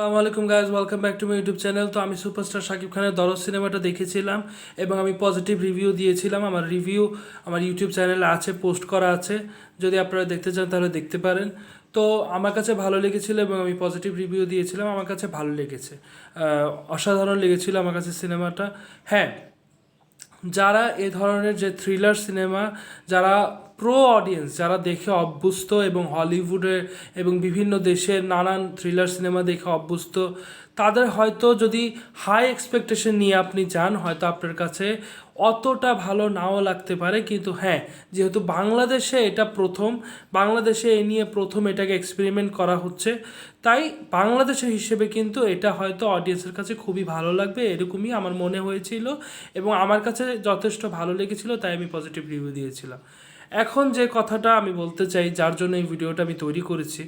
আসসালামু আলাইকুম guys welcome back to my YouTube channel তো আমি সুপারস্টার শাকিব খানের দরজ সিনেমাটা দেখেছিলাম এবং আমি পজিটিভ রিভিউ দিয়েছিলাম। আমার রিভিউ আমার ইউটিউব চ্যানেলে আছে পোস্ট করা আছে। যদি আপনারা দেখতে চান, তাহলে দেখতে পারেন। তো আমার কাছে ভালো লেগেছিল এবং আমি পজিটিভ রিভিউ দিয়েছিলাম। আমার কাছে ভালো লেগেছে। অসাধারণ লেগেছিল আমার কাছে সিনেমাটা। হ্যাঁ যারা এ ধরনের যে থ্রিলার সিনেমা যারা প্রো অডিয়েন্স যারা দেখে অভ্যস্ত এবং হলিউডের এবং বিভিন্ন দেশের নানান থ্রিলার সিনেমা দেখে অভ্যস্ত, তাদের হয়তো যদি হাই এক্সপেকটেশন নিয়ে আপনি যান, হয়তো আপনার কাছে অতটা ভালো নাও লাগতে পারে। কিন্তু হ্যাঁ যেহেতু বাংলাদেশে এটা প্রথম, বাংলাদেশে এ নিয়ে প্রথম এটাকে এক্সপেরিমেন্ট করা হচ্ছে, তাই বাংলাদেশের হিসেবে কিন্তু এটা হয়তো অডিয়েন্সের কাছে খুবই ভালো লাগবে, এরকমই আমার মনে হয়েছিল এবং আমার কাছে যথেষ্ট ভালো লেগেছিল, তাই আমি পজিটিভ রিভিউ দিয়েছিলাম। এখন যে কথাটা আমি বলতে চাই যার জন্য এই ভিডিওটা আমি তৈরি করেছি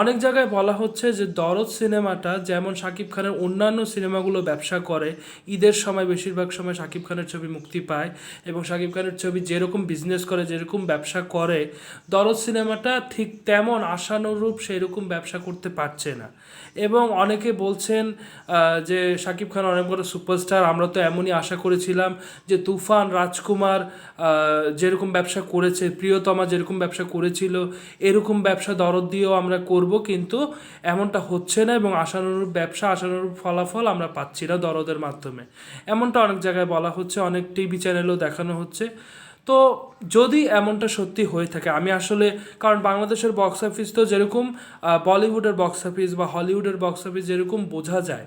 অনেক জায়গায় বলা হচ্ছে যে দরদ সিনেমাটা যেমন শাকিব খানের অন্যান্য সিনেমাগুলো ব্যবসা করে, ঈদের সময় বেশিরভাগ সময় শাকিব খানের ছবি মুক্তি পায় এবং শাকিব খানের ছবি যেরকম বিজনেস করে, যেরকম ব্যবসা করে, দরদ সিনেমাটা ঠিক তেমন আশানুরূপ সেরকম ব্যবসা করতে পারছে না। এবং অনেকে বলছেন যে শাকিব খান অনেক বড় সুপারস্টার আমরা তো এমনই আশা করেছিলাম যে তুফান, রাজকুমার যেরকম ব্যবসা করেছে, প্রিয়তমা যেরকম ব্যবসা করেছিল, এরকম ব্যবসা দরদ দিয়েও আমরা করব, কিন্তু এমনটা হচ্ছে না এবং আশানুরূপ ব্যবসা, আশানুরূপ ফলাফল আমরা পাচ্ছি না দরদের মাধ্যমে। এমনটা অনেক জায়গায় বলা হচ্ছে, অনেক টিভি চ্যানেলও দেখানো হচ্ছে। তো যদি এমনটা সত্যি হয়ে থাকে, আমি আসলে, কারণ বাংলাদেশের বক্স অফিস তো যেরকম বলিউডের বক্স অফিস বা হলিউডের বক্স অফিস যেরকম বোঝা যায়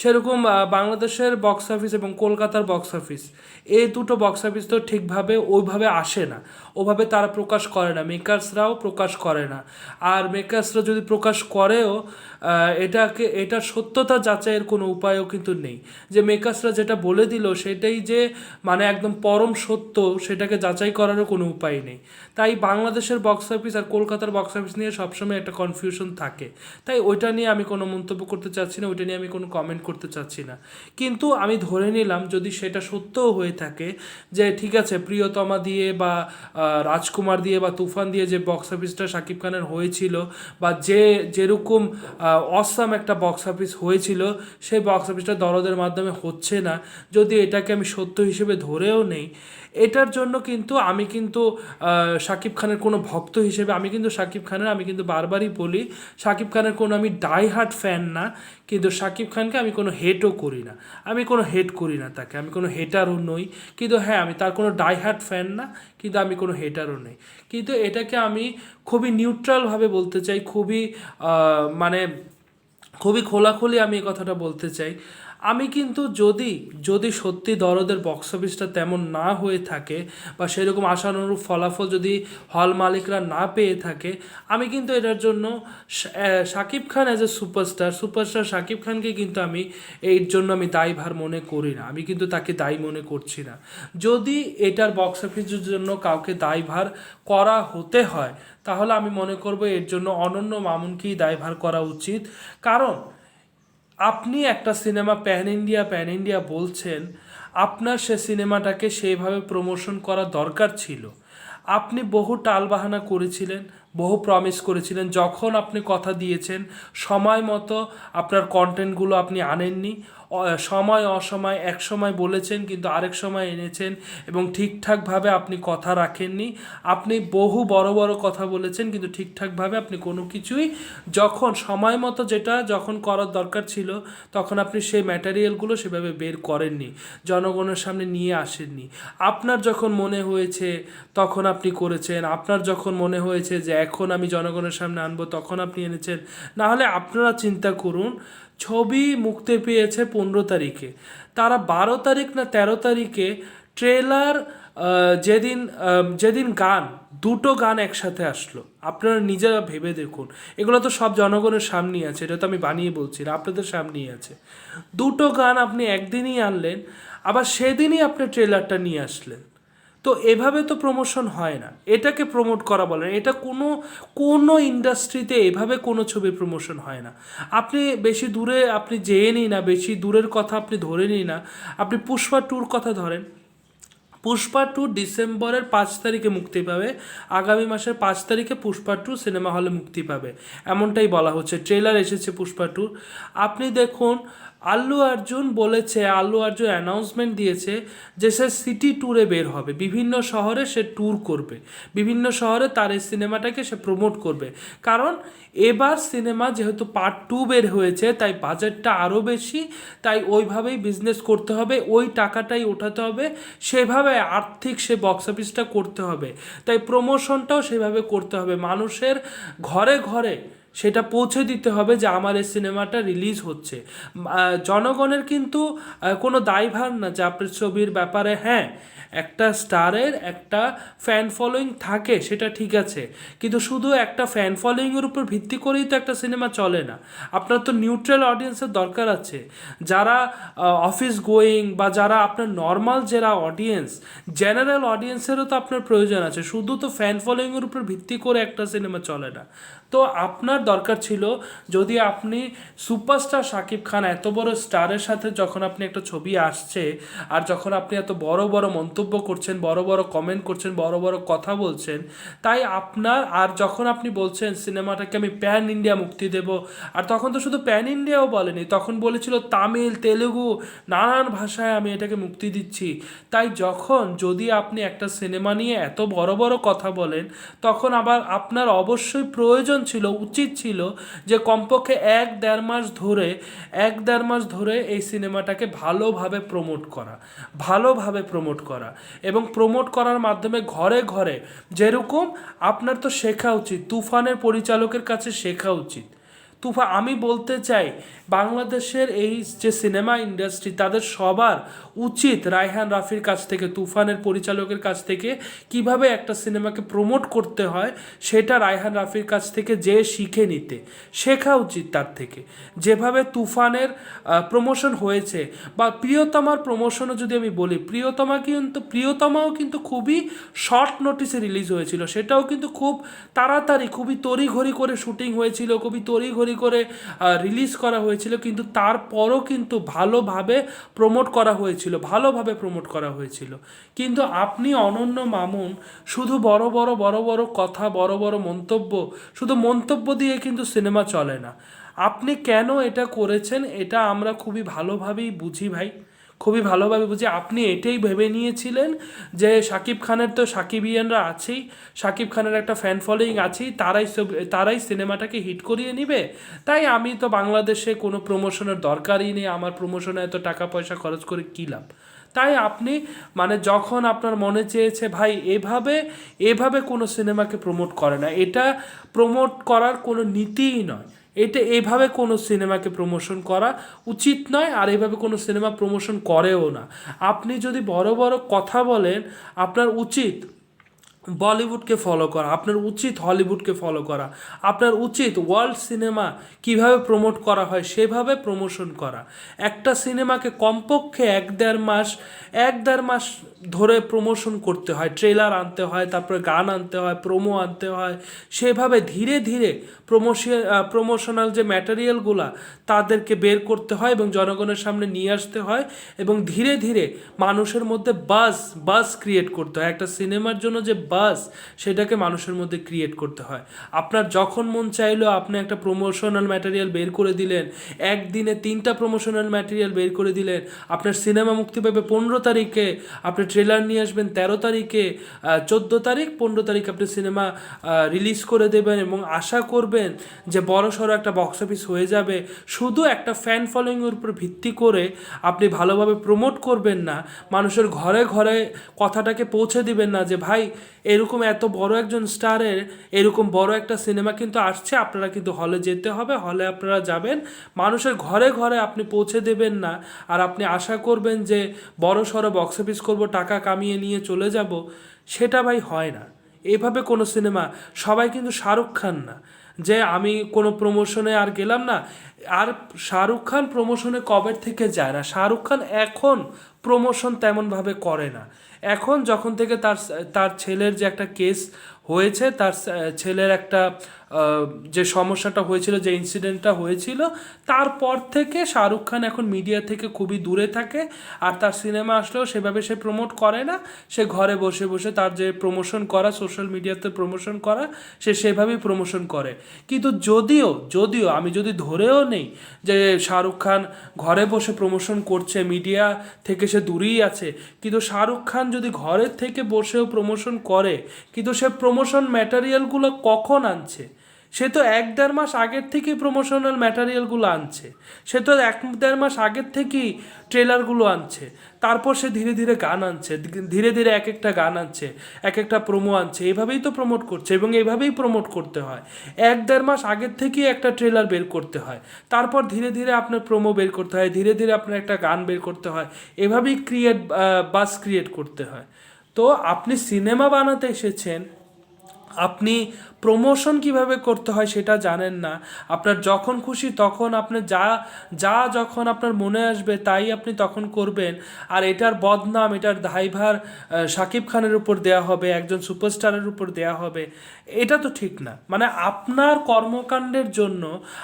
সেরকম বাংলাদেশের বক্স অফিস এবং কলকাতার বক্স অফিস এই দুটো বক্স অফিস তো ঠিকভাবে ওইভাবে আসে না। ওভাবে তারা প্রকাশ করে না মেকার্সরাও প্রকাশ করে না। আর মেকার্সরা যদি প্রকাশ করেও এটাকে, এটা সত্যতা যাচাইয়ের কোনো উপায়ও কিন্তু নেই। যে মেকার্সরা যেটা বলে দিল, সেটাই যে মানে একদম পরম সত্য, সেটাকে যাচাই করারও কোনো উপায় নেই। তাই বাংলাদেশের বক্স অফিস আর কলকাতার বক্স অফিস নিয়ে সবসময় একটা কনফিউশন থাকে। তাই ওইটা নিয়ে আমি কোনো মন্তব্য করতে চাচ্ছি না, ওইটা নিয়ে আমি কোনো কমেন্ট করতে চাচ্ছি না। কিন্তু আমি ধরে নিলাম যদি সেটা সত্যও হয়ে থাকে যে ঠিক আছে, প্রিয়তমা দিয়ে বা রাজকুমার দিয়ে বা তুফান দিয়ে যে বক্স অফিসটা শাকিব খানের হয়েছিল বা যে যেরকম অসাম একটা বক্স অফিস হয়েছিল, সেই বক্স অফিসটা দরদের মাধ্যমে হচ্ছে না। যদি এটাকে আমি সত্য হিসেবে ধরেও নেই, এটার জন্য কিন্তু আমি কিন্তু শাকিব খানের কোনো ভক্ত হিসেবে, আমি কিন্তু শাকিব খানের, আমি কিন্তু বারবারই বলি শাকিব খানের কোনো আমি ডাই হার্ট ফ্যান না, কিন্তু শাকিব খানকে আমি কোনো হেটও করি না। আমি কোনো হেট করি না তাকে। আমি কোনো হেটারও নই। কিন্তু হ্যাঁ আমি তার কোনো ডাইহার্ট ফ্যান না, কিন্তু আমি কোনো হেটারও নই। কিন্তু এটাকে আমি খুবই নিউট্রালভাবে বলতে চাই, খুবই মানে খুবই খোলাখুলি আমি এই কথাটা বলতে চাই। আমি কিন্তু যদি যদি সত্যি দরদের বক্স অফিসটা তেমন না হয়ে থাকে বা সেরকম আশানুরূপ ফলাফল যদি হল মালিকরা না পেয়ে থাকে, আমি কিন্তু এটার জন্য Shakib Khan as a superstar superstar Shakib খানকে কিন্তু আমি এর জন্য আমি দায়ভার মনে করি না। আমি কিন্তু তাকে দায়ী মনে করছি না। যদি এটার বক্স অফিসের জন্য কাউকে দায়ভার করা হতে হয়, তাহলে আমি মনে করব এর জন্য অনন্য মামুনকেই দায়ভার করা উচিত। কারণ আপনি একটা cinema pan India pan India বলছেন, আপনার সে সিনেমাটাকে সেইভাবে প্রমোশন করা দরকার ছিল। আপনি বহু টালবাহানা করেছিলেন বহু প্রমিস করেছিলেন। যখন আপনি কথা দিয়েছেন, সময় মতো আপনার কন্টেন্টগুলো আপনি আনেননি। সময়, অসময় এক সময় বলেছেন, কিন্তু আরেক সময় এনেছেন এবং ঠিকঠাকভাবে আপনি কথা রাখেননি। আপনি বহু বড় বড় কথা বলেছেন, কিন্তু ঠিকঠাকভাবে আপনি কোনো কিছুই যখন, সময় মতো যেটা যখন করার দরকার ছিল, তখন আপনি সেই ম্যাটেরিয়ালগুলো সেভাবে বের করেননি, জনগণের সামনে নিয়ে আসেননি। আপনার যখন মনে হয়েছে, তখন আপনি করেছেন। আপনার যখন মনে হয়েছে যে এখন আমি জনগণের সামনে আনব, তখন আপনি এনেছেন। না হলে আপনারা চিন্তা করুন, ছবি মুক্তি পেয়েছে পনেরো তারিখে। তারা বারো তারিখ না তেরো তারিখে ট্রেলার যেদিন যেদিন গান, দুটো গান একসাথে আসলো। আপনারা নিজেরা ভেবে দেখুন। এগুলো তো সব জনগণের সামনেই আছে, এটা তো আমি বানিয়ে বলছি না, আপনাদের সামনেই আছে। দুটো গান আপনি একদিনই আনলেন, আবার সেদিনই আপনি ট্রেলারটা নিয়ে আসলেন। তো এভাবে তো প্রমোশন হয় না। এটাকে প্রমোট করা বলে। এটা কোনো কোনো ইন্ডাস্ট্রিতে এভাবে কোনো ছবির প্রমোশন হয় না। আপনি বেশি দূরে, আপনি যেয়ে নিই না, বেশি দূরের কথা আপনি ধরে নিই না। আপনি পুষ্পা ট্যুর কথা ধরেন। পুষ্পা টু ডিসেম্বরের পাঁচ তারিখে মুক্তি পাবে। আগামী মাসের পাঁচ তারিখে পুষ্পা টু সিনেমা হলে মুক্তি পাবে। এমনটাই বলা হচ্ছে। ট্রেলার এসেছে পুষ্পা টু আপনি দেখুন আল্লু অর্জুন বলেছে, আল্লু অর্জুন অ্যানাউন্সমেন্ট দিয়েছে যে সে সিটি ট্যুরে বের হবে। বিভিন্ন শহরে সে ট্যুর করবে। বিভিন্ন শহরে তার এই সিনেমাটাকে সে প্রমোট করবে। কারণ এবার সিনেমা যেহেতু পার্ট টু বের হয়েছে, তাই বাজেটটা আরও বেশি, তাই ওইভাবেই বিজনেস করতে হবে, ওই টাকাটাই ওঠাতে হবে, সেভাবে আর্থিক সে বক্স অফিসটা করতে হবে। তাই প্রমোশনটাও সেভাবে করতে হবে। মানুষের ঘরে ঘরে সেটা পৌঁছে দিতে হবে যে আমার এই সিনেমাটা রিলিজ হচ্ছে। জনগণের কিন্তু কোনো দায়ভার না যে আপনার ছবির ব্যাপারে হ্যাঁ একটা স্টারের একটা ফ্যান ফলোয়িং থাকে, সেটা ঠিক আছে। কিন্তু শুধু একটা ফ্যান ফলোয়িংয়ের উপর ভিত্তি করেই তো একটা সিনেমা চলে না। আপনার তো নিউট্রাল অডিয়েন্সের দরকার আছে। যারা অফিস গোয়িং বা যারা আপনার নর্মাল যারা অডিয়েন্স জেনারেল অডিয়েন্সেরও তো আপনার প্রয়োজন আছে। শুধু তো ফ্যান ফলোয়িংয়ের উপর ভিত্তি করে একটা সিনেমা চলে না। তো আপনার দরকার ছিল যদি আপনি সুপারস্টার শাকিব খান এত বড় স্টারের সাথে যখন আপনি একটা ছবি আসছে আর যখন আপনি এত বড় বড় মন্তব্য করছেন, বড় বড় কমেন্ট করছেন, বড় বড় কথা বলছেন, তাই আপনার আর যখন আপনি বলছেন সিনেমাটাকে আমি প্যান ইন্ডিয়া মুক্তি দেব, আর তখন তো শুধু প্যান ইন্ডিয়াও বলেনি, তখন বলেছিল তামিল, তেলেগু, নানান ভাষায় আমি এটাকে মুক্তি দিচ্ছি। তাই যখন যদি আপনি একটা সিনেমা নিয়ে এত বড় বড় কথা বলেন, তখন আবার আপনার অবশ্যই প্রয়োজন ছিল উচিত ছিল যে কমপক্ষে এক দেড় মাস ধরে, এক দেড় মাস ধরে এই সিনেমাটাকে ভালোভাবে প্রমোট করা, ভালোভাবে প্রমোট করা এবং প্রমোট করার মাধ্যমে ঘরে ঘরে যেরকম আপনার তো শেখা উচিত, তুফানের পরিচালকের কাছে শেখা উচিত। তুফা, আমি বলতে চাই, বাংলাদেশের এই যে সিনেমা ইন্ডাস্ট্রি, তাদের সবার উচিত রায়হান রাফির কাছ থেকে, তুফানের পরিচালকের কাছ থেকে, কীভাবে একটা সিনেমাকে প্রমোট করতে হয়, সেটা রায়হান রাফির কাছ থেকে যে শিখে নিতে। শেখা উচিত তার থেকে। যেভাবে তুফানের প্রমোশন হয়েছে, বা প্রিয়তমার প্রমোশনও যদি আমি বলি, প্রিয়তমা কিন্তু, প্রিয়তমাও কিন্তু খুবই শর্ট নোটিসে রিলিজ হয়েছিল, সেটাও কিন্তু খুব তাড়াতাড়ি, খুবই তড়িঘড়ি করে শুটিং হয়েছিল, খুবই তড়িঘড়ি করে রিলিজ করা হয়েছিল, কিন্তু তারপরও কিন্তু ভালোভাবে প্রমোট করা হয়েছিল, ভালোভাবে প্রমোট করা হয়েছিল। কিন্তু আপনি অনন্য মামুন, শুধু বড় বড় বড় বড় কথা, বড় বড় মন্তব্য, শুধু মন্তব্য দিয়ে কিন্তু সিনেমা চলে না। আপনি কেন এটা করেছেন, এটা আমরা খুবই ভালোভাবেই বুঝি ভাই। খুবই ভালোভাবে বুঝি। আপনি এটাই ভেবে নিয়েছিলেন যে শাকিব খানের তো সাকিবিয়ানরা আছেই। শাকিব খানের একটা ফ্যান ফলোয়িং আছেই, তারাই তারাই সিনেমাটাকে হিট করিয়ে নিবে। তাই আমি তো বাংলাদেশে কোনো প্রমোশনের দরকারই নেই, আমার প্রমোশনে এত টাকা পয়সা খরচ করে কী লাভ? তাই আপনি মানে যখন আপনার মনে চেয়েছে, ভাই, এভাবে এভাবে কোনো সিনেমাকে প্রমোট করে না। এটা প্রমোট করার কোনো নীতিই নয়। এটা এভাবে কোনো সিনেমাকে প্রমোশন করা উচিত নয় আর এভাবে কোনো সিনেমা প্রমোশন করেও না। আপনি যদি বড় বড় কথা বলেন, আপনার উচিত বলিউডকে ফলো করা, আপনার উচিত হলিউডকে ফলো করা, আপনার উচিত ওয়ার্ল্ড সিনেমা কীভাবে প্রমোট করা হয় সেভাবে প্রমোশন করা। একটা সিনেমাকে কমপক্ষে এক দেড় মাস, এক দেড় মাস ধরে প্রমোশন করতে হয় ট্রেলার আনতে হয়, তারপরে গান আনতে হয় প্রোমো আনতে হয়, সেভাবে ধীরে ধীরে প্রমোশন প্রমোশনাল যে ম্যাটেরিয়ালগুলা তাদেরকে বের করতে হয় এবং জনগণের সামনে নিয়ে আসতে হয় এবং ধীরে ধীরে মানুষের মধ্যে বাস বাস ক্রিয়েট করতে হয়। একটা সিনেমার জন্য যে বাস সেটাকে মানুষের মধ্যে ক্রিয়েট করতে হয়। আপনার যখন মন চাইলো আপনি একটা প্রমোশনাল ম্যাটেরিয়াল বের করে দিলেন, একদিনে তিনটা প্রমোশনাল ম্যাটেরিয়াল বের করে দিলেন, আপনার সিনেমা মুক্তি পাবে পনেরো তারিখে, আপনি ট্রেলার নিয়ে আসবেন তেরো তারিখে চোদ্দ তারিখ, পনেরো তারিখ আপনি সিনেমা রিলিজ করে দেবেন এবং আশা করবেন যে বড় সড়ো একটা বক্স অফিস হয়ে যাবে। শুধু একটা ফ্যান ফলোয়িংয়ের উপর ভিত্তি করে আপনি ভালোভাবে প্রমোট করবেন না, মানুষের ঘরে ঘরে কথাটাকে পৌঁছে দিবেন না যে, ভাই এরকম এত বড় একজন স্টারের এরকম বড় একটা সিনেমা কিন্তু আসছে, আপনারা কিন্তু হলে যেতে হবে, হলে আপনারা যাবেন। মানুষের ঘরে ঘরে আপনি পৌঁছে দেবেন না। আর আপনি আশা করবেন যে বড় সড়ো বক্স অফিস করব, টাকা কামিয়ে নিয়ে চলে যাব, সেটা ভাই হয় না। এভাবে কোনো সিনেমা, সবাই কিন্তু শাহরুখ খান না। যে আমি কোনো প্রমোশনে আর গেলাম না। আর শাহরুখ খান প্রমোশনে কবের থেকে যায় না? শাহরুখ খান এখন প্রমোশন তেমনভাবে করে না। এখন যখন থেকে তার তার ছেলের যে একটা কেস হয়েছে, তার ছেলের একটা যে সমস্যাটা হয়েছিল, যে ইনসিডেন্টটা হয়েছিল, তারপর থেকে শাহরুখ খান এখন মিডিয়া থেকে খুবই দূরে থাকে আর তার সিনেমা আসলেও সেভাবে সে প্রমোট করে না। সে ঘরে বসে বসে তার যে প্রমোশন করা সোশ্যাল মিডিয়াতে প্রমোশন করা, সে সেভাবেই প্রমোশন করে। কিন্তু যদিও যদিও, আমি যদি ধরেও নেই যে শাহরুখ খান ঘরে বসে প্রমোশন করছে মিডিয়া থেকে সে দূরেই আছে, কিন্তু শাহরুখ খান যদি ঘরের থেকে বসেও প্রমোশন করে, কিন্তু সে প্রমোশন ম্যাটেরিয়ালগুলো কখন আনছে? সে তো এক দেড় মাস আগের থেকেই প্রমোশনাল ম্যাটারিয়ালগুলো আনছে। সে তো এক দেড় মাস আগের থেকেই ট্রেলারগুলো আনছে। তারপর সে ধীরে ধীরে গান আনছে ধীরে ধীরে এক একটা গান আনছে, এক একটা প্রোমো আনছে, এভাবেই তো প্রমোট করছে এবং এভাবেই প্রমোট করতে হয়। এক দেড় মাস আগের থেকেই একটা ট্রেলার বের করতে হয়। তারপর ধীরে ধীরে আপনার প্রোমো বের করতে হয়, ধীরে ধীরে আপনার একটা গান বের করতে হয়, এভাবেই ক্রিয়েট বাস ক্রিয়েট করতে হয়। তো আপনি সিনেমা বানাতে এসেছেন, আপনি প্রমোশন কীভাবে করতে হয় সেটা জানেন না। আপনার যখন খুশি তখন আপনি যা যা যখন আপনার মনে আসবে তাই আপনি তখন করবেন। আর এটার বদনাম এটার আহ, শাকিব খানের উপর দেয়া হবে একজন সুপারস্টারের উপর দেয়া হবে। এটা তো ঠিক না। মানে আপনার কর্মকাণ্ডের জন্য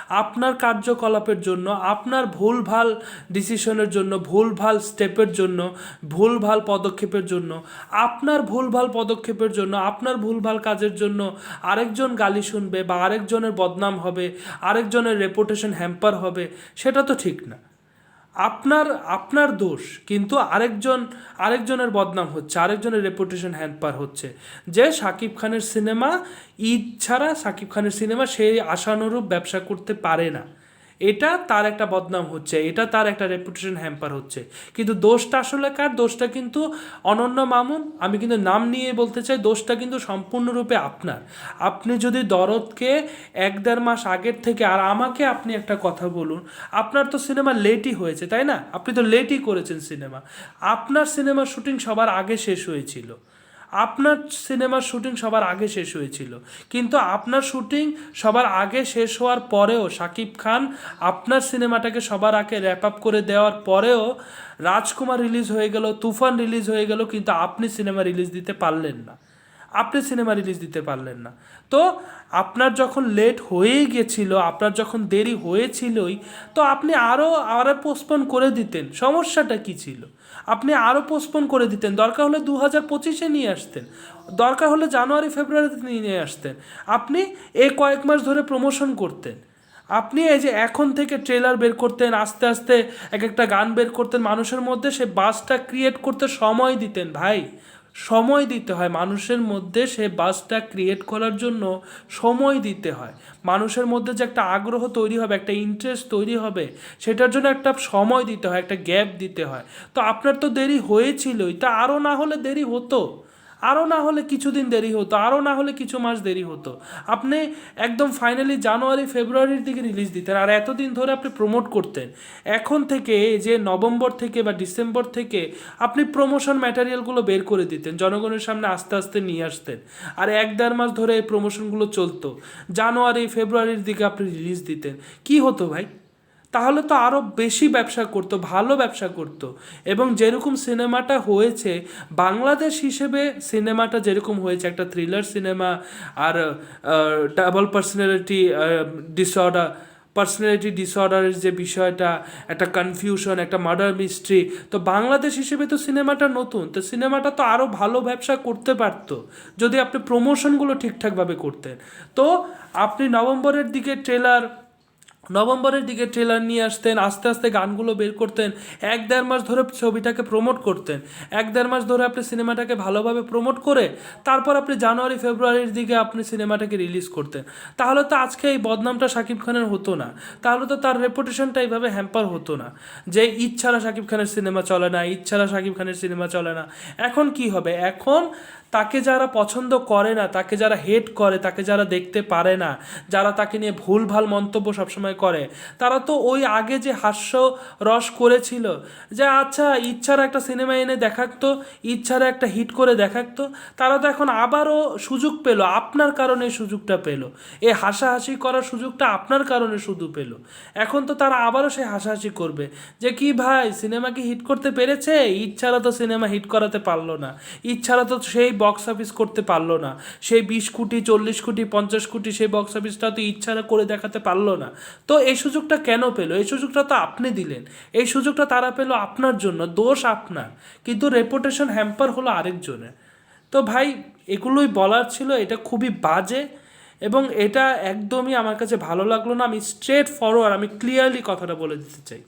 আপনার কার্যকলাপের জন্য আপনার ভুল ভালো ডিসিশনের জন্য ভুল ভালো স্টেপের জন্য ভুল ভালো পদক্ষেপের জন্য আপনার ভুল ভালো পদক্ষেপের জন্য আপনার ভুল ভালো কাজের জন্য আরেকজন গালি শুনবে বা আরেকজনের বদনাম হবে, আরেকজনের রেপুটেশন হ্যাম্পার হবে, সেটা তো ঠিক না। আপনার আপনার দোষ, কিন্তু আরেকজন, আরেকজনের বদনাম হচ্ছে, আরেকজনের রেপুটেশন হ্যাম্পার হচ্ছে। যে শাকিব খানের সিনেমা, ঈদ ছাড়া শাকিব খানের সিনেমা সেই আশানুরূপ ব্যবসা করতে পারে না। এটা তার একটা বদনাম হচ্ছে, এটা তার একটা রেপুটেশন হ্যাম্পার হচ্ছে। কিন্তু দোষটা আসলে কার? দোষটা কিন্তু অনন্য মামুন। আমি কিন্তু নাম নিয়ে বলতে চাই, দোষটা কিন্তু সম্পূর্ণরূপে আপনার। আপনি যদি দরদকে এক দেড় মাস আগের থেকে, আর আমাকে আপনি একটা কথা বলুন, আপনার তো সিনেমা লেটই হয়েছে, তাই না? আপনি তো লেটই করেছেন সিনেমা। আপনার সিনেমার শুটিং সবার আগে শেষ হয়েছিল। আপনার সিনেমার শুটিং সবার আগে শেষ হয়েছিল। কিন্তু আপনার শুটিং সবার আগে শেষ হওয়ার পরেও শাকিব খান আপনার সিনেমাটাকে সবার আগে র্যাপ আপ করে দেওয়ার পরেও রাজকুমার রিলিজ হয়ে গেল, তুফান রিলিজ হয়ে গেল, কিন্তু আপনি সিনেমা রিলিজ দিতে পারলেন না। আপনি সিনেমা রিলিজ দিতে পারলেন না। তো আপনার যখন লেট হয়েই গেছিল, আপনার যখন দেরি হয়েছিলই, তো আপনি আরও আরও পোস্টপোন করে দিতেন। সমস্যাটা কি ছিল? আপনি আরও পোস্টপোন করে দিতেন। দরকার হলে দু হাজার পঁচিশে নিয়ে আসতেন। দরকার হলে জানুয়ারি, ফেব্রুয়ারিতে নিয়ে আসতেন। আপনি এ কয়েক মাস ধরে প্রমোশন করতেন। আপনি এই যে এখন থেকে ট্রেলার বের করতেন, আস্তে আস্তে এক একটা গান বের করতেন, মানুষের মধ্যে সে বাসটা ক্রিয়েট করতে সময় দিতেন, ভাই। সময় দিতে হয়। মানুষের মধ্যে সে বাসটা ক্রিয়েট করার জন্য সময় দিতে হয়। মানুষের মধ্যে যে একটা আগ্রহ তৈরি হবে, একটা ইন্টারেস্ট তৈরি হবে, সেটার জন্য একটা সময় দিতে হয়, একটা গ্যাপ দিতে হয়। তো আপনার তো দেরি হয়েছিলই। তা আরও না হলে দেরি হতো। আরও না হলে কিছুদিন দেরি হতো আরও না হলে কিছু মাস দেরি হতো। আপনি একদম ফাইনালি জানুয়ারি, ফেব্রুয়ারির দিকে রিলিজ দিতেন আর এতদিন ধরে আপনি প্রমোট করতেন। এখন থেকে যে নভেম্বর থেকে বা ডিসেম্বর থেকে আপনি প্রমোশন ম্যাটেরিয়ালগুলো বের করে দিতেন, জনগণের সামনে আস্তে আস্তে নিয়ে আসতেন। আর এক দেড় মাস ধরে এই প্রমোশনগুলো চলতো। জানুয়ারি, ফেব্রুয়ারির দিকে আপনি রিলিজ দিতেন। কি হতো ভাই? তাহলে তো আরও বেশি ব্যবসা করতো, ভালো ব্যবসা করতো। এবং যেরকম সিনেমাটা হয়েছে, বাংলাদেশ হিসেবে সিনেমাটা যেরকম হয়েছে, একটা থ্রিলার সিনেমা আর ডাবল পার্সোনালিটি ডিসঅর্ডার পার্সোনালিটি ডিসঅর্ডারের যে বিষয়টা, একটা কনফিউশন একটা মার্ডার মিস্ট্রি তো বাংলাদেশ হিসেবে তো সিনেমাটা নতুন, তো সিনেমাটা তো আরও ভালো ব্যবসা করতে পারতো, যদি আপনি প্রমোশনগুলো ঠিকঠাকভাবে করতেন। তো আপনি নভেম্বরের দিকে ট্রেলার নভেম্বরের দিকে ট্রেলার নিয়ে আসতেন, আস্তে আস্তে গানগুলো বের করতেন, এক দেড় মাস ধরে ছবিটাকে প্রমোট করতেন। এক দেড় মাস ধরে আপনি সিনেমাটাকে ভালোভাবে প্রমোট করে, তারপর আপনি জানুয়ারি, ফেব্রুয়ারির দিকে আপনি সিনেমাটাকে রিলিজ করতেন। তাহলে তো আজকে এই বদনামটা শাকিব খানের হতো না। তাহলে তো তার রেপুটেশনটা এইভাবে হ্যাম্পার হতো না। যে ছাড়া শাকিব খানের সিনেমা চলে না ছাড়া শাকিব খানের সিনেমা চলে না। এখন কি হবে? এখন তাকে যারা পছন্দ করে না, তাকে যারা হেট করে, তাকে যারা দেখতে পারে না, যারা তাকে নিয়ে ভুল ভালো মন্তব্য সবসময় করে। তারা তো ওই আগে যে হাস্য রস করেছিল, যে আচ্ছা ইচ্ছার একটা সিনেমা এনে দেখাতো ইচ্ছার একটা হিট করে দেখাতো তারা তো এখন আবারও সুযোগ পেল, আপনার কারণে সুযোগটা পেল। এই হাসাহাসি করার সুযোগটা আপনার কারণে শুধু পেল। এখন তো তারা আবারও সেই হাসাহাসি করবে, যে কি ভাই, সিনেমা কি হিট করতে পেরেছে? ইচ্ছারা তো সিনেমা হিট করাতে পারল না। ইচ্ছারা তো সেই বক্স অফিস করতে পারল না। সেই বিশ কোটি, চল্লিশ কোটি, পঞ্চাশ কোটি, সেই বক্স অফিসটা তো ইচ্ছারা করে দেখাতে পারল না। তো এই সুযোগটা কেন পেল? এই সুযোগটা তো আপনি দিলেন। এই সুযোগটা তারা পেল আপনার জন্য, দোষ আপনার। কিন্তু রেপুটেশন হ্যাম্পার হলো আরেকজনের। তো ভাই, এগুলোই বলার ছিল, এটা খুবই বাজে এবং এটা একদমই আমার কাছে ভালো লাগল না। আমি স্ট্রেট ফরওয়ার্ড আমি ক্লিয়ারলি কথাটা বলে দিতে চাই।